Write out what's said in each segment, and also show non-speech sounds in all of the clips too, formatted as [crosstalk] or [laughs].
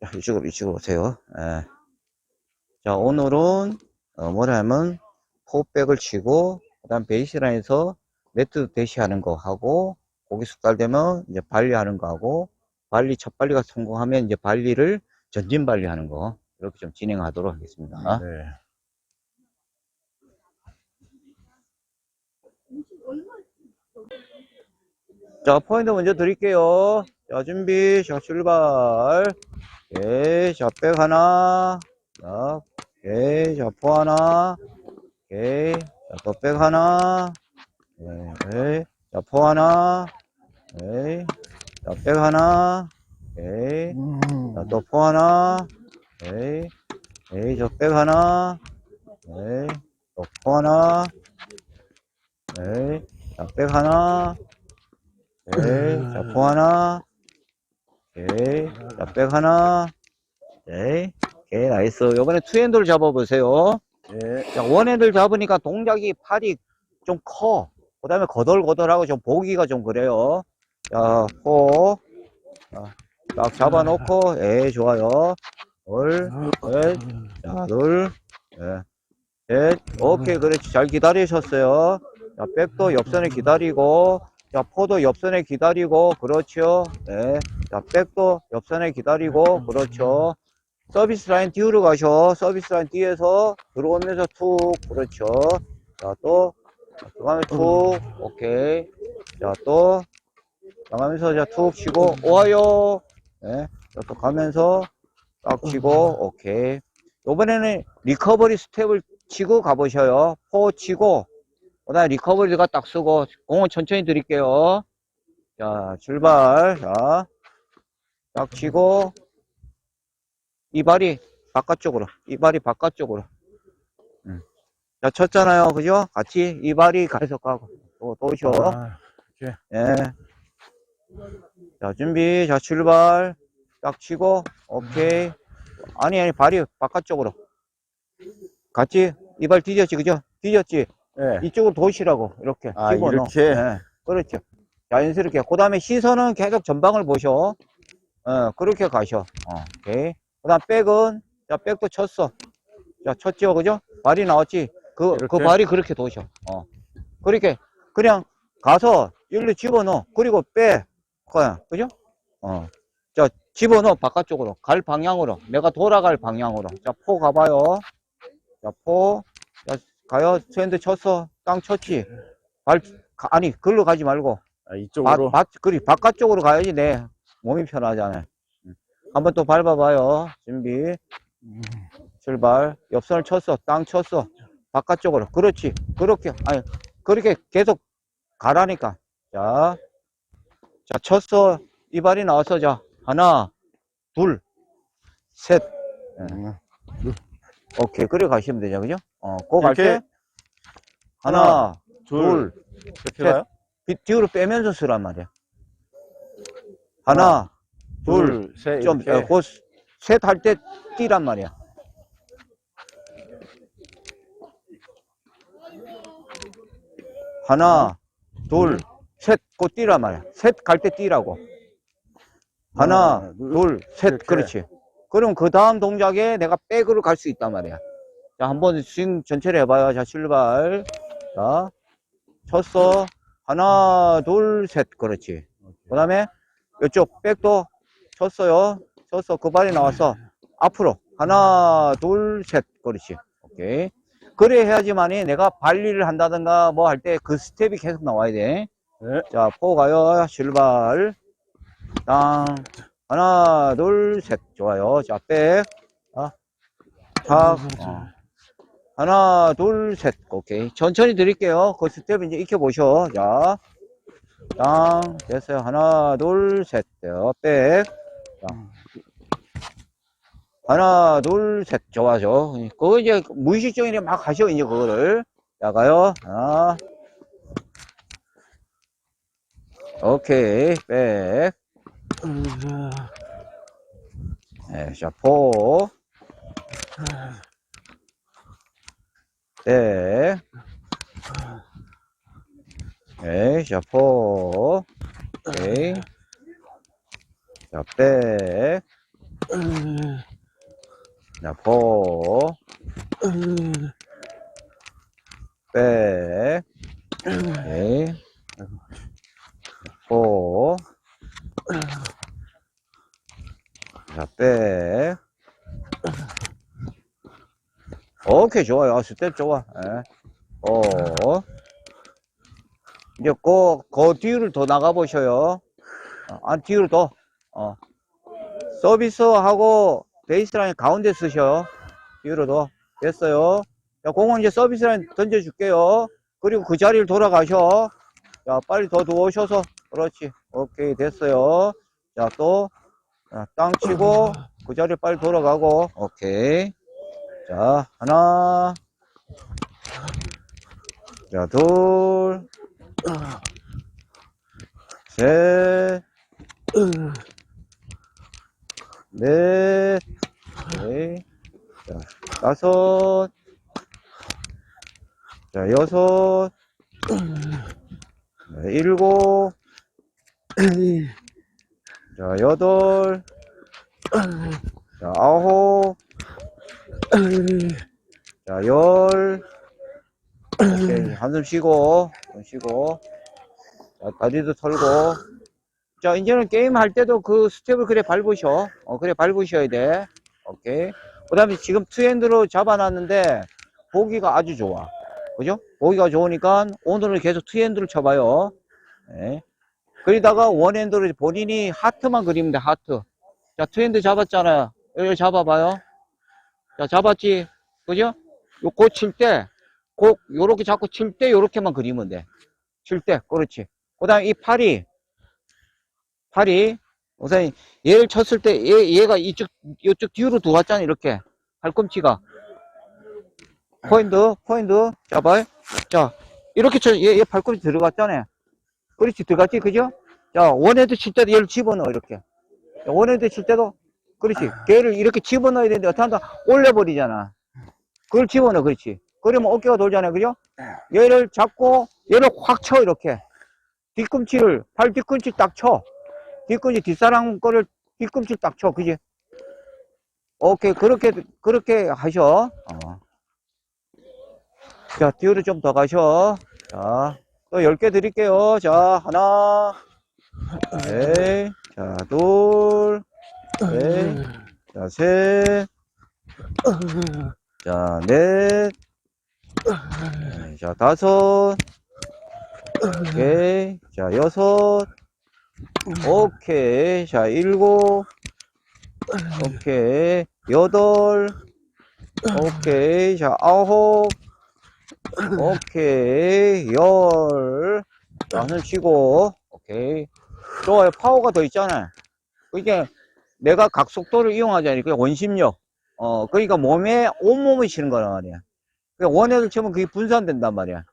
자, 이쪽으로, 이쪽으로 오세요. 예. 자, 오늘은, 어, 뭐라 하면, 포백을 치고, 그 다음 베이스라인에서 네트 대시하는 거 하고, 고기 숙달되면 이제 발리하는 거 하고, 발리, 첫 발리가 성공하면 이제 발리를 전진 발리하는 거, 이렇게 좀 진행하도록 하겠습니다. 네. 자, 포인트 먼저 드릴게요. 자, 준비, 자, 출발. 오케이, 자, 백 하나. 자, 오케이, 자, 포 하나. 오케이, 자, 또백 하나. 오케이, 자, 포 하나. 오케이, 자, 백 하나. 오케이, 자, 또포 하나. 오케이, 오케이, 저백 하나. 오케이, 또포 하나. 오케이, 자, 백 하나. 오케이. 자, 포 하나. 오케이. 자, 백 하나. 오케이. 오케이, 나이스. 요번에 투핸드를 잡아보세요. 네. 자, 원핸드를 잡으니까 동작이 팔이 좀 커. 그 다음에 거덜거덜하고 좀 보기가 좀 그래요. 자, 포. 자, 딱 잡아놓고, 예, 좋아요. 둘, 셋, 자, 둘, 예, 셋. 오케이, 그렇지. 잘 기다리셨어요. 자, 백도 옆선에 기다리고, 자, 포도 옆선에 기다리고, 그렇죠. 네. 자, 백도 옆선에 기다리고, 그렇죠. 서비스 라인 뒤로 가셔. 서비스 라인 뒤에서 들어오면서 툭, 그렇죠. 자, 또, 들어가면 툭, 오케이. 자, 또, 나가면서 자, 툭 치고, 오하요. 네. 자, 또 가면서 딱 치고, 오케이. 요번에는 리커버리 스텝을 치고 가보셔요. 포 치고, 그 다음에 리커버리가 딱 쓰고, 공은 천천히 드릴게요. 자, 출발. 자, 딱 치고, 이 발이 바깥쪽으로, 이 발이 바깥쪽으로. 음. 자, 쳤잖아요. 그죠? 같이 이 발이 가서 가고, 또, 또 오셔. 아, 예. 자, 준비. 자, 출발. 딱 치고, 오케이. 아니, 아니, 발이 바깥쪽으로. 같이, 이 발 뒤졌지, 그죠? 뒤졌지? 네. 이쪽으로 도시라고, 이렇게. 아, 집어넣어. 이렇게? 예, 그렇죠. 자연스럽게. 그 다음에 시선은 계속 전방을 보셔. 어, 그렇게 가셔. 어, 오케이. 그 다음 백은, 자, 백도 쳤어. 자, 쳤죠, 그죠? 발이 나왔지? 그, 그 이렇게? 발이 그렇게 도셔. 어. 그렇게, 그냥 가서 일로 집어넣어. 그리고 빼. 그냥, 그죠? 어. 자, 집어넣어. 바깥쪽으로. 갈 방향으로. 내가 돌아갈 방향으로. 자, 포 가봐요. 자, 포. 자, 가요. 스탠드 쳤어. 땅 쳤지? 발, 가- 아니, 글로 가지 말고. 아, 바, 이쪽으로. 바, 그리, 바깥쪽으로 가야지, 내 몸이 편하잖아요. 음. 한번 또 밟아봐요. 준비. 출발. 옆선을 쳤어. 땅 쳤어. 바깥쪽으로. 그렇지. 그렇게. 아니, 그렇게 계속 가라니까. 자. 자, 쳤어. 이 발이 나왔어. 자. 하나, 둘, 셋. 음. 오케이. 그래 가시면 되죠. 그죠? 어, 그갈 이렇게? 때. 하나, 둘. 둘, 이렇게 셋. 가요? 뒤- 뒤로 빼면서 쓰란 말이야. 하나, 둘, 둘, 셋. 좀, 이렇게. 어, 셋할 때 뛰란 말이야. 하나, 둘, 셋, 곧 뛰란 말이야. 셋 갈 때 뛰라고. 하나, 하나, 둘, 둘, 셋, 이렇게. 그렇지. 그럼 그 다음 동작에 내가 백으로 갈 수 있단 말이야. 자, 한번 스윙 전체를 해봐요. 자, 출발. 자, 쳤어. 하나, 둘, 셋, 그렇지. 그 다음에 이쪽 백도 쳤어요. 쳤어. 그 발이 나왔어. 앞으로. 하나, 둘, 셋. 그렇지. 오케이. 그래 해야지만이 내가 발리를 한다든가 뭐 할 때 그 스텝이 계속 나와야 돼. 네. 자, 포 가요. 출발. 땅. 하나, 둘, 셋. 좋아요. 자, 백. 자, 탁. 어. 하나, 둘, 셋. 오케이. 천천히 드릴게요. 그 스텝 이제 익혀보셔. 자. 땅. 됐어요. 하나, 둘, 셋. 돼요. 백. 자. 하나, 둘, 셋. 좋아죠. 그거 이제 무의식적인 막 하셔. 이제 그거를. 자, 가요. 하나. 오케이. 백. 네, 자, 포. 백. 오케이, 자, 포. 오케이. 자, 백. 자, 포. 백. 오케이. 포. 자, 백. 오케이, 좋아요. 아, 스텝 좋아. 예. 어. 이제 그, 그 뒤를 더 나가보셔요. 어, 안, 뒤로 더. 어. 서비스하고 베이스라인 가운데 쓰셔. 뒤로 더. 됐어요. 자, 공은 이제 서비스라인 던져줄게요. 그리고 그 자리를 돌아가셔. 자, 빨리 더 누우셔서. 그렇지. 오케이, 됐어요. 자, 또. 자, 땅 치고, 그 자리를 빨리 돌아가고. 오케이. 자, 하나. 자, 둘. 셋. 넷. 네. 자, 다섯. 자, 여섯. 네, 일곱. 자, 여덟. 자, 아홉. 자, 열. 오케이. 한숨 쉬고, 숨 쉬고. 자, 다리도 털고. 자, 이제는 게임 할 때도 그 스텝을 그래 밟으셔. 어, 그래 밟으셔야 돼. 오케이. 그 다음에 지금 투핸드로 잡아놨는데, 보기가 아주 좋아. 그죠? 보기가 좋으니까 오늘은 계속 투핸드를 쳐봐요. 네. 그러다가 원핸드로 본인이 하트만 돼, 하트. 자, 투핸드 잡았잖아요. 여기 잡아봐요. 자, 잡았지? 그죠? 요거 칠 때, 꼭 요렇게 잡고 칠 때 요렇게만 그리면 돼. 칠 때, 그렇지. 그 다음에 이 팔이, 팔이, 우선 얘를 쳤을 때 얘, 얘가 이쪽, 이쪽 뒤로 들어왔잖아, 이렇게. 팔꿈치가. 포인트, 포인트. 잡아요. 자, 이렇게 쳐, 얘, 얘 팔꿈치 들어갔잖아요. 그렇지, 들어갔지, 그죠? 자, 원헤드 칠 때도 얘를 집어넣어, 이렇게. 자, 원헤드 칠 때도, 그렇지. 걔를 이렇게 집어넣어야 되는데, 어떻게 한다? 올려버리잖아. 그걸 집어넣어, 그렇지. 그러면 어깨가 돌잖아요, 그죠? 얘를 잡고, 얘를 확 쳐, 이렇게. 뒤꿈치를, 팔 뒤꿈치 딱 쳐. 뒤꿈치, 뒷사람 거를 뒤꿈치 딱 쳐, 그지? 오케이, 그렇게, 그렇게 하셔. 어. 자, 뒤로 좀 더 가셔. 자, 또 10개 드릴게요. 자, 하나, 네, 자, 둘, 네, 자, 셋, 자, 넷, 네, 자, 다섯, 오케이, 자, 여섯, 오케이, 자, 일곱, 오케이, 여덟, 오케이, 자, 아홉, 오케이, 열, 자, 한숨 쉬고, 오케이. 좋아요. 파워가 더 있잖아요. 이게 내가 각속도를 이용하자니, 그 원심력. 어, 그러니까 몸에, 온몸을 치는 거란 말이야. 그러니까 원핸드 치면 그게 분산된단 말이야.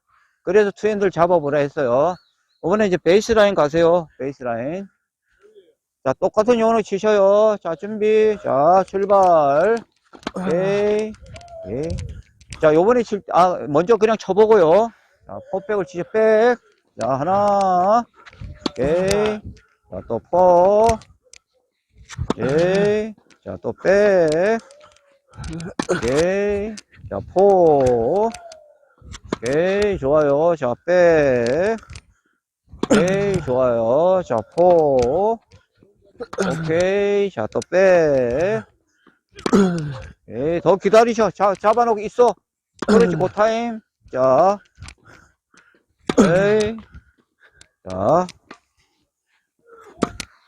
그래서 투핸드를 잡아보라 했어요. 이번에 이제 베이스라인 가세요. 베이스라인. 자, 똑같은 요원을 치셔요. 자, 준비. 자, 출발. 오케이. 오케이. 자, 요번에 칠, 때- 아, 먼저 그냥 쳐보고요. 자, 포백을 치죠, 백. 자, 하나. 오케이. 자, 또 포. 오케이. 자, 또 백. 오케이. 자, 포. 오케이. 좋아요. 자, 백. 오케이. 좋아요. 자, 포. 오케이. 자, 또 백. 오케이. 더 기다리셔. 자, 잡아놓고 있어. 그렇지, 그 [laughs] 타임. 자. 오케이. 자.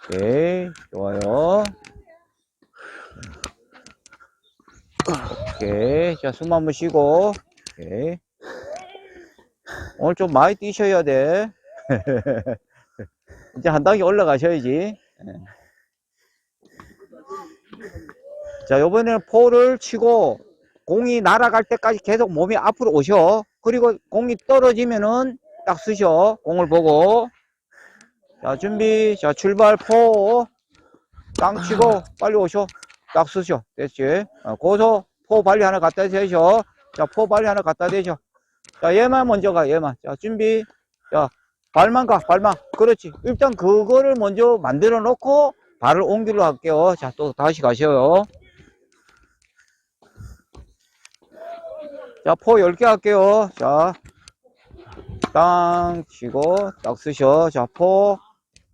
오케이. 좋아요. 오케이. 자, 숨 한번 쉬고. 오케이. 오늘 좀 많이 뛰셔야 돼. [laughs] 이제 한 단계 올라가셔야지. 예. 자, 요번에는 포를 치고 공이 날아갈 때까지 계속 몸이 앞으로 오셔. 그리고 공이 떨어지면은 딱 쓰셔. 공을 보고. 자, 준비. 자, 출발 포. 땅 치고 빨리 오셔. 딱 쓰셔. 됐지? 어, 고소 포 빨리 하나 갖다 대셔. 자, 포 발리 하나 갖다 대죠. 자, 얘만 먼저 가, 얘만. 자, 준비. 자, 발만 가, 발만. 그렇지. 일단 그거를 먼저 만들어 놓고 발을 옮기려 할게요. 자, 또 다시 가셔요. 자, 포 10개 할게요. 자, 땅 치고 딱 쓰셔. 자, 포.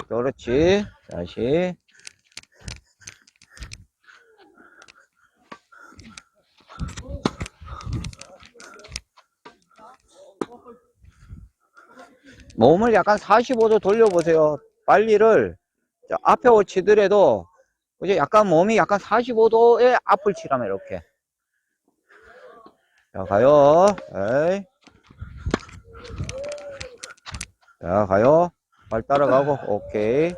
그렇지. 다시. 몸을 약간 45도 돌려보세요. 빨리를 자, 앞에 치더라도 이제 약간 몸이 약간 45도에 앞을 치라면 이렇게. 자, 가요. 에이. 자, 가요. 발 따라가고, 오케이.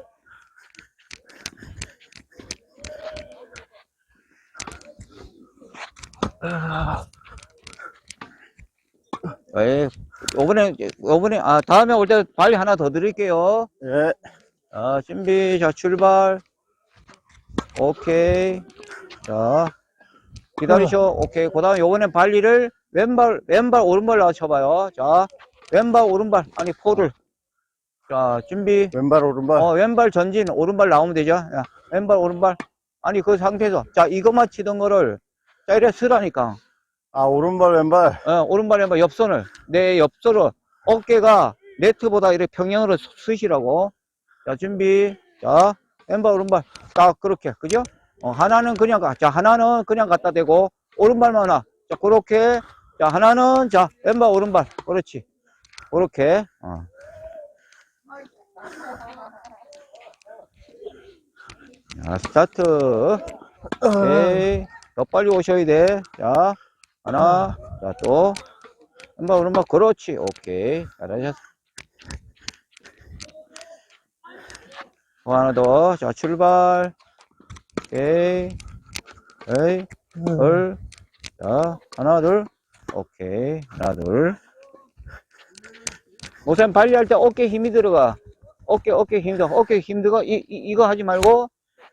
에이, 요번에, 요번에, 아, 다음에 올 때 발리 하나 더 드릴게요. 예. 자, 준비, 자, 출발. 오케이. 자, 기다리셔. 오케이. 그 다음에 요번엔 발리를 왼발, 왼발, 오른발 나와 쳐봐요. 자, 왼발, 오른발. 아니, 포를. 자, 준비. 왼발 오른발. 어, 왼발 전진, 오른발 나오면 되죠. 야, 왼발, 오른발. 아니, 그 상태에서. 자, 이것만 치던 거를. 자, 이래 쓰라니까. 아 오른발 왼발. 어, 오른발, 왼발, 옆손을. 내 옆손을. 어깨가 네트보다 이렇게 평행으로 서- 서시라고. 자, 준비. 자, 왼발, 오른발. 딱, 그렇게. 그죠? 어, 하나는 그냥 가. 자, 하나는 그냥 갖다 대고, 오른발만 하나. 자, 그렇게. 자, 하나는, 자, 왼발, 오른발. 그렇지. 그렇게. 어. 자, 스타트. 오케이. 더 빨리 오셔야 돼. 자, 하나. 자, 또. 왼발, 오른발. 그렇지. 오케이. 잘하셨어. 또 하나 더. 자, 출발. 오케이. 에이. 둘. 자, 하나, 둘. 오케이. 하나, 둘. 우선 발리할 때 어깨 힘이 들어가. 어깨, 어깨 힘 들어. 어깨 힘 들어. 이, 이, 이거 하지 말고,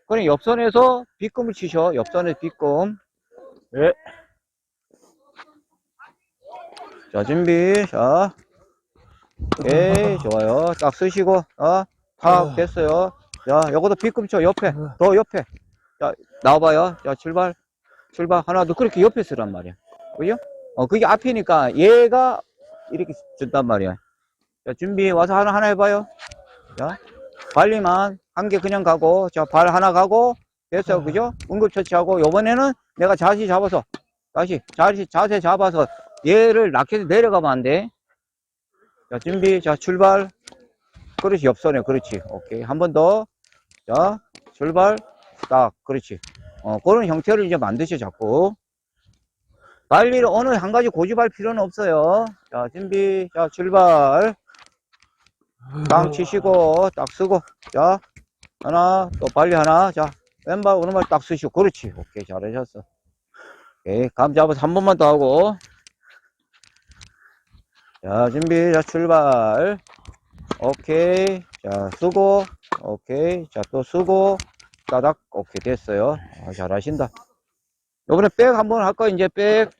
그냥 옆선에서 빗금을 치셔. 옆선에서 빗금. 예. 자, 준비. 자. 오케이. 좋아요. 딱 쓰시고, 어, 탁 됐어요. 자, 요것도 빗금 쳐. 옆에. 더 옆에. 자, 나와봐요. 자, 출발. 출발. 하나, 둘. 그렇게 옆에 쓰란 말이야. 그죠? 어, 그게 앞이니까 얘가 이렇게 준단 말이야. 자, 준비. 와서 하나, 하나 해봐요. 자, 발리만 한 개 그냥 가고, 자, 발 하나 가고, 됐어요. 그죠? 응급처치하고, 요번에는 내가 자세 잡아서, 다시, 자세, 자세 잡아서 얘를 라켓에 내려가면 안 돼. 자, 준비. 자, 출발. 그렇지. 옆선에. 그렇지. 오케이. 한 번 더. 자, 출발. 딱. 그렇지. 어, 그런 형태를 이제 만드셔, 자꾸. 발리를 어느 한 가지 고집할 필요는 없어요. 자, 준비. 자, 출발. 땅 치시고, 딱 쓰고. 자, 하나, 또 발리 하나. 자, 왼발, 오른발 딱 쓰시고. 그렇지. 오케이. 잘하셨어. 오케이. 감 잡아서 한 번만 더 하고. 자, 준비. 자, 출발. 오케이. 자, 쓰고. 오케이. 자, 또 쓰고. 따닥. 오케이. 됐어요. 아, 잘하신다. 요번에 백 한번 할까? 이제 백.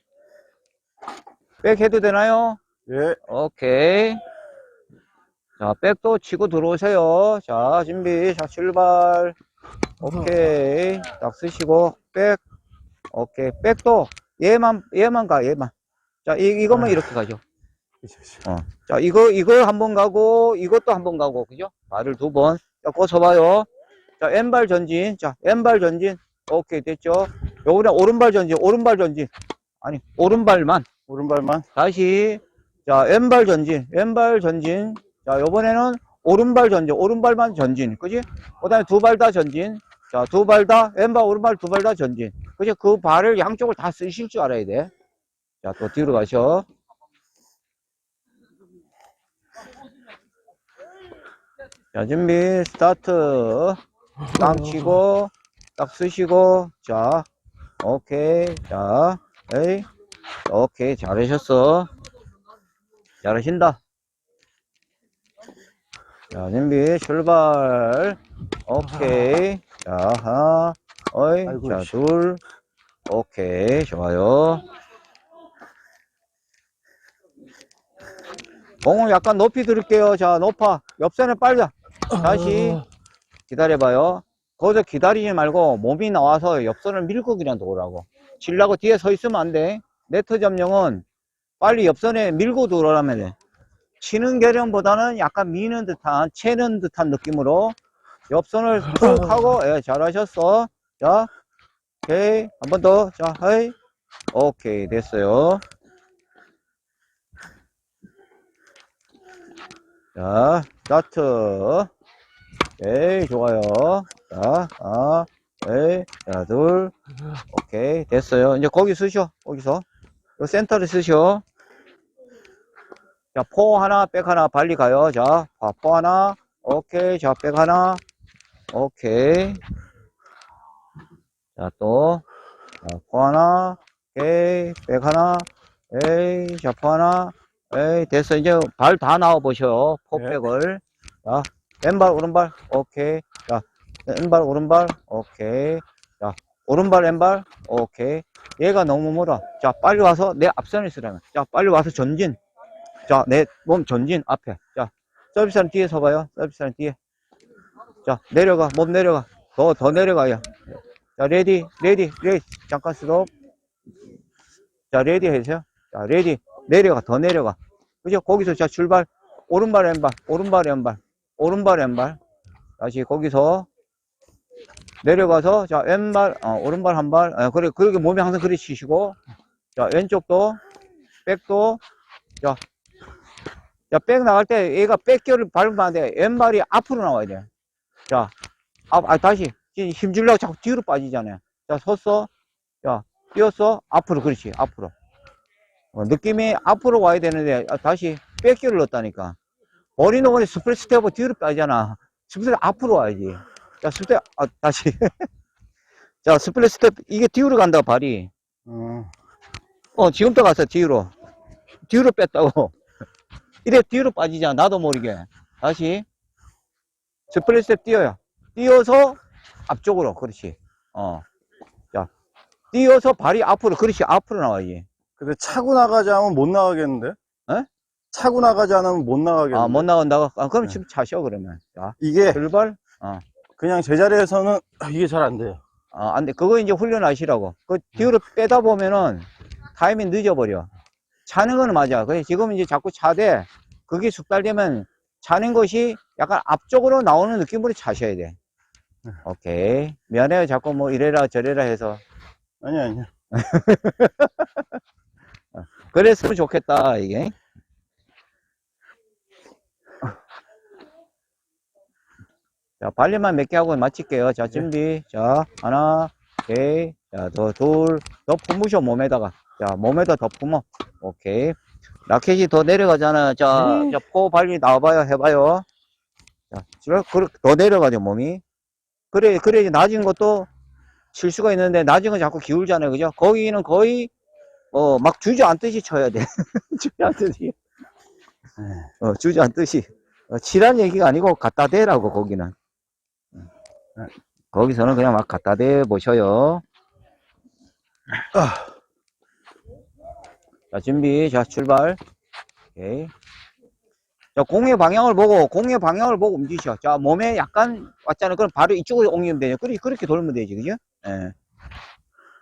백 해도 되나요? 예. 오케이. 자, 백도 치고 들어오세요. 자, 준비. 자, 출발. 오케이. 딱 쓰시고, 백. 오케이. 백도 얘만, 얘만 가, 얘만. 자, 이, 이것만 이렇게 가죠. 어. 자, 이거, 이거 한 번 가고, 이것도 한 번 가고, 그죠? 발을 두 번. 자, 꽂혀봐요. 자, 왼발 전진. 자, 왼발 전진. 오케이, 됐죠? 요번에 오른발 전진, 오른발 전진. 아니, 오른발만. 오른발만. 다시. 자, 왼발 전진, 왼발 전진. 자, 요번에는 오른발 전진, 오른발만 전진. 그지? 그 다음에 두 발 다 전진. 자, 두 발 다, 왼발, 오른발 두 발 다 전진. 그지? 그 발을 양쪽을 다 쓰실 줄 알아야 돼. 자, 또 뒤로 가셔. 자, 준비, 스타트. 땅 치고, 딱 쓰시고, 자, 오케이. 자, 에이. 오케이, 잘하셨어. 잘하신다. 자, 준비, 출발. 오케이. 자, 하나, 어이. 아이고, 자, 씨. 둘. 오케이, 좋아요. 공을 약간 높이 들을게요. 자, 높아. 옆선에 빨려. 다시 기다려봐요. 거기서 기다리지 말고 몸이 나와서 옆선을 밀고 그냥 들어오라고. 칠라고 뒤에 서 있으면 안 돼. 네트 점령은 빨리 옆선에 밀고 들어오라면 돼. 치는 개념보다는 약간 미는 듯한, 채는 듯한 느낌으로 옆선을 [laughs] 툭 하고, 예, 잘하셨어. 자, 오케이. 한 번 더. 자, 하이. 오케이. 됐어요. 자, 스타트. 오케이, 좋아요. 자, 하나, 네, 자, 둘. 오케이, 됐어요. 이제 거기 쓰셔. 거기서. 요 센터를 쓰셔. 자, 포 하나, 백 하나, 빨리 가요. 자, 아, 포 하나. 오케이, 자, 백 하나. 오케이. 자, 또. 자, 포 하나. 오케이, 백 하나. 에이, 자, 포 하나. 에이, 됐어. 이제 발 다 나와 보셔. 포백을. 자, 왼발, 오른발. 오케이. 자, 왼발, 오른발. 오케이. 자, 오른발, 왼발. 오케이. 얘가 너무 멀어. 자, 빨리 와서 내 앞선에 쓰라면. 자, 빨리 와서 전진. 자, 내 몸 전진 앞에. 자, 서비스는 뒤에 서봐요. 서비스는 뒤에. 자, 내려가. 몸 내려가. 더, 더 내려가요. 자, 레디, 레디, 레디. 잠깐 스톱. 자, 레디 해주세요. 자, 레디. 내려가. 더 내려가. 그죠? 거기서 자, 출발. 오른발, 왼발. 오른발, 왼발. 오른발, 왼발. 다시 거기서 내려가서 자, 왼발, 어, 오른발 한 발. 어, 그래, 그렇게 몸이 항상 그리 치시고. 자, 왼쪽도, 백도. 자, 자, 백 나갈 때 얘가 백결을 밟으면 안 돼. 왼발이 앞으로 나와야 돼. 자, 앞, 아, 다시. 힘 주려고 자꾸 뒤로 빠지잖아요. 자, 섰어. 자, 뛰었어. 앞으로, 그렇지. 앞으로. 어, 느낌이 앞으로 와야 되는데, 아, 다시 백결을 넣었다니까. 머리는 그냥 스프레 스텝을 뒤로 빠지잖아. 스프레 앞으로 와야지. 자, 스텝, 아, 다시. [laughs] 자, 스프레 스텝, 이게 뒤로 간다, 발이. 어, 어, 지금도 갔어, 뒤로. 뒤로 뺐다고. [laughs] 이래 뒤로 빠지잖아, 나도 모르게. 다시. 스플릿 스텝 뛰어요. 뛰어서 앞쪽으로, 그렇지. 어. 자, 뛰어서 발이 앞으로, 그렇지, 앞으로 나와야지. 근데 차고 나가지 않으면 못 나가겠는데? 에? 차고 나가지 않으면 못 나가겠는데? 아, 못 나간다고? 아, 그럼 네. 지금 차셔, 그러면. 자, 이게 출발. 그냥 제자리에서는 이게 잘 안 돼요. 아, 안 돼. 그거 이제 훈련하시라고. 그 뒤로 빼다 보면은 타이밍 늦어버려. 차는 건 맞아. 그래, 지금 이제 자꾸 차대, 그게 숙달되면 차는 것이 약간 앞쪽으로 나오는 느낌으로 차셔야 돼. 오케이. 미안해요. 자꾸 뭐 이래라 저래라 해서. 아니, 아니. [laughs] 그랬으면 좋겠다, 이게. 자, 발리만 몇 개 하고 마칠게요. 자, 준비. 자, 하나, 오케이. 자, 더, 둘. 더 품으셔, 몸에다가. 자, 몸에다 더 품어. 오케이. 라켓이 더 내려가잖아. 자, 음. 자, 포 발리 나와봐요. 해봐요. 자, 저, 그, 더 내려가죠, 몸이. 그래, 그래, 이제 낮은 것도 칠 수가 있는데, 낮은 건 자꾸 기울잖아요. 그죠? 거기는 거의, 어, 막 주저앉듯이 쳐야 돼. [laughs] 주저앉듯이. 어, 주저앉듯이. 어, 치란 얘기가 아니고 갖다 대라고, 거기는. 네. 거기서는 그냥 막 갖다 대 보셔요. 아, 자, 준비. 자, 출발. 오케이. 자, 공의 방향을 보고, 공의 방향을 보고 움직이셔. 자, 몸에 약간 왔잖아요. 그럼 바로 이쪽으로 옮기면 되죠. 그렇게, 그렇게 돌면 되지. 그죠? 예.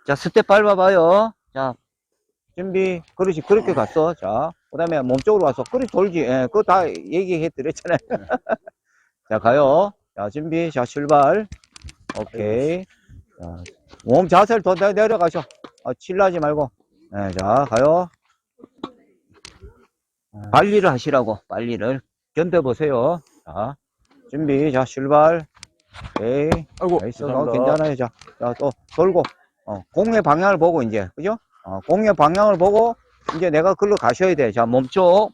자, 스텝 밟아봐요. 자, 준비. 그렇지. 그렇게 갔어. 자, 그 다음에 몸쪽으로 와서. 그렇게 돌지. 예. 그거 다 얘기해 드렸잖아요. [laughs] 자, 가요. 자, 준비. 자, 출발. 오케이. 자, 몸 자세를 더 내- 내려가셔. 아, 칠라지 말고. 네, 자, 가요. 빨리를 하시라고, 빨리를. 견뎌보세요. 자, 준비. 자, 출발. 오케이. 아이고. 나이스. 어. 괜찮아요. 자, 자, 또 돌고. 어, 공의 방향을 보고, 이제. 그죠? 어, 공의 방향을 보고, 이제 내가 글로 가셔야 돼. 자, 몸쪽.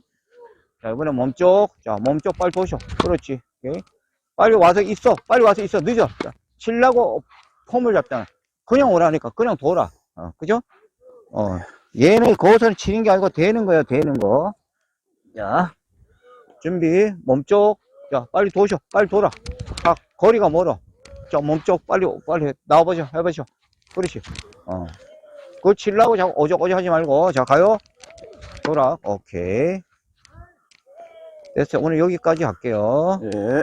자, 이번에 몸쪽. 자, 몸쪽 빨리 도셔. 그렇지. 오케이. 빨리 와서 있어. 빨리 와서 있어. 늦어. 자, 치려고 폼을 잡잖아. 그냥 오라니까. 그냥 돌아. 어, 그죠? 어, 얘는 거기서 치는 게 아니고 되는 거야, 되는 거. 자, 준비, 몸쪽. 자, 빨리 도셔. 빨리 돌아. 아, 거리가 멀어. 자, 몸쪽 빨리, 빨리 나와보셔. 해보셔. 그렇지. 어. 그거 치려고 자꾸 오적오적 하지 말고. 자, 가요. 돌아. 오케이. 됐어요. 오늘 여기까지 할게요. 예.